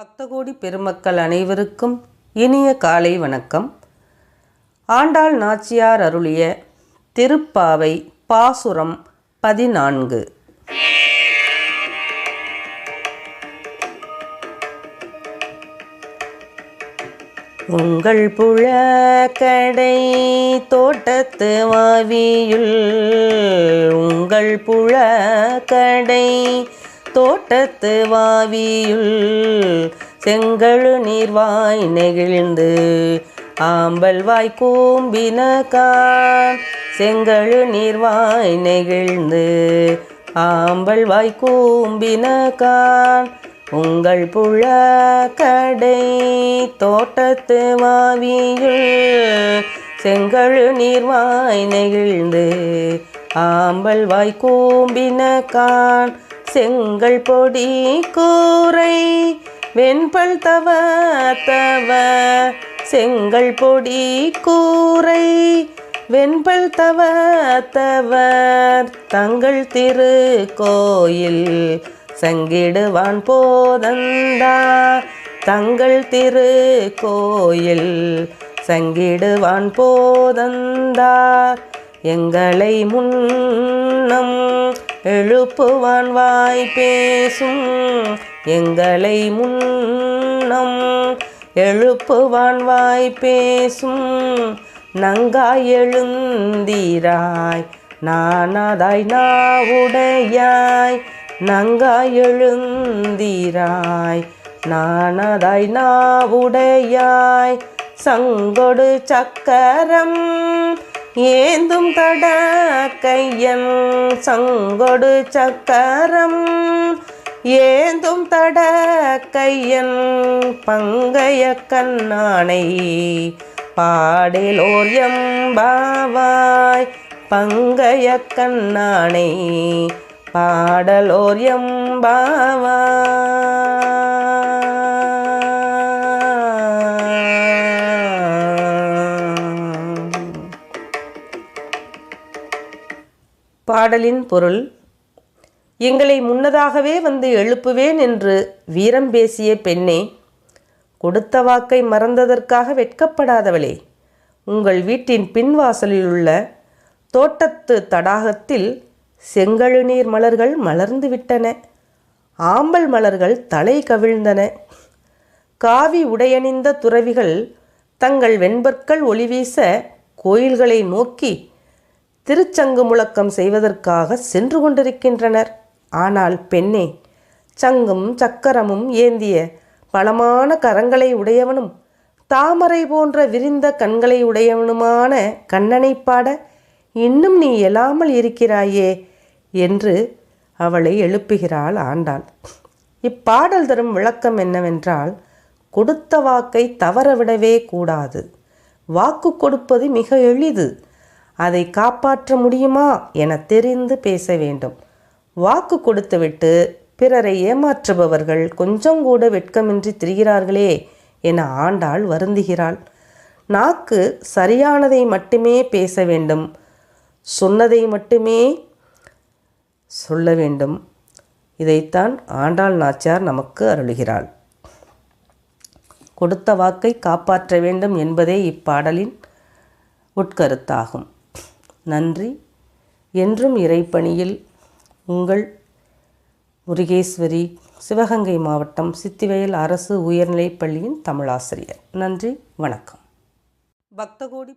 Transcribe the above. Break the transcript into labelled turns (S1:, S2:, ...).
S1: பக்தகோடி பெருமக்கள் அனைவருக்கும் இனிய காலை வணக்கம். ஆண்டாள் நாச்சியார் அருளிய திருப்பாவை பாசுரம் பதினான்கு. உங்கள் புழக்கடை தோட்டத்து வாவியுள் உங்கள் புழக்கடை தோட்டத்து வாவியுள் செங்கழு நீர்வாய் நெகிழ்ந்து ஆம்பல் வாய் கூம்பின செங்கழு நீர்வாய் நெகிழ்ந்து ஆம்பல் வாய் கூம்பின உங்கள் புழ கடை தோட்டத்து வாவியுள் செங்கழு நீர்வாய் நெகிழ்ந்து ஆம்பல் வாய் கூம்பினகான். செங்கல் பொடி கூரை வெண்பல் தவ தவ. செங்கல் பொடி கூரை வெண்பல் தவ தவர் தங்கள் திரு கோயில் சங்கிடுவான் போதந்தா. தங்கள் திரு கோயில் சங்கிடுவான் போதந்தார் எங்களை முன்னோ எழுப்புவான் வாய் பேசும் எங்களை முன்னம். எழுப்புவான் வாய் பேசும் நங்காய் எழுந்தீராய் நானாதாய் நாவுடையாய். நங்காய் எழுந்தீராய் நானதாய் நாவுடையாய். சங்கொடு சக்கரம் ஏந்தும் தட கையன் சங்கொடு சக்கரம். ஏந்தும் தட கையன் பங்கைய கண்ணானை. பாடலோர் எம்பாவாய் பங்கைய கண்ணானை. பாடலோர் எம்பாவா பாடலின் பொருள் எங்களை முன்னதாகவே வந்து எழுப்புவேன் என்று வீரம் பேசிய பெண்ணே கொடுத்த வாக்கை மறந்ததற்காக வெட்கப்படாதவளே உங்கள் வீட்டின் பின்வாசலில் உள்ள தோட்டத்து தடாகத்தில் செங்கழுநீர் மலர்கள் மலர்ந்து விட்டன ஆம்பல் மலர்கள் தலை கவிழ்ந்தன. காவி உடையணிந்த துறவிகள் தங்கள் வெண்பற்கள் ஒளிவீச கோயில்களை நோக்கி திருச்சங்கு முழக்கம் செய்வதற்காக சென்று கொண்டிருக்கின்றனர். ஆனால் பெண்ணே சங்கும் சக்கரமும் ஏந்திய பலமான கரங்களை உடையவனும் தாமரை போன்ற விரிந்த கண்களை உடையவனுமான கண்ணனை பாட இன்னும் நீ எழாமல் இருக்கிறாயே என்று அவளை எழுப்புகிறாள் ஆண்டாள். இப்பாடல் தரும் விளக்கம் என்னவென்றால் கொடுத்த வாக்கை தவறவிடவே கூடாது. வாக்கு கொடுப்பது மிக எளிது. அதை காப்பாற்ற முடியுமா என தெரிந்து பேச வேண்டும். வாக்கு கொடுத்துவிட்டு பிறரை ஏமாற்றுபவர்கள் கொஞ்சம் கூட வெட்கமின்றி திரிகிறார்களே என ஆண்டாள் வருந்துகிறாள். நாக்கு சரியானதை மட்டுமே பேச வேண்டும். சொன்னதை மட்டுமே சொல்ல வேண்டும். இதைத்தான் ஆண்டாள் நாச்சியார் நமக்கு அருளுகிறாள். கொடுத்த வாக்கை காப்பாற்ற வேண்டும் என்பதே இப்பாடலின் உட்கருத்தாகும். நன்றி. என்றும் இறைப்பணியில் உங்கள் முருகேஸ்வரி சிவகங்கை மாவட்டம் சித்திவயல் அரசு உயர்நிலைப் பள்ளியின் தமிழாசிரியர். நன்றி. வணக்கம். பக்தகோடி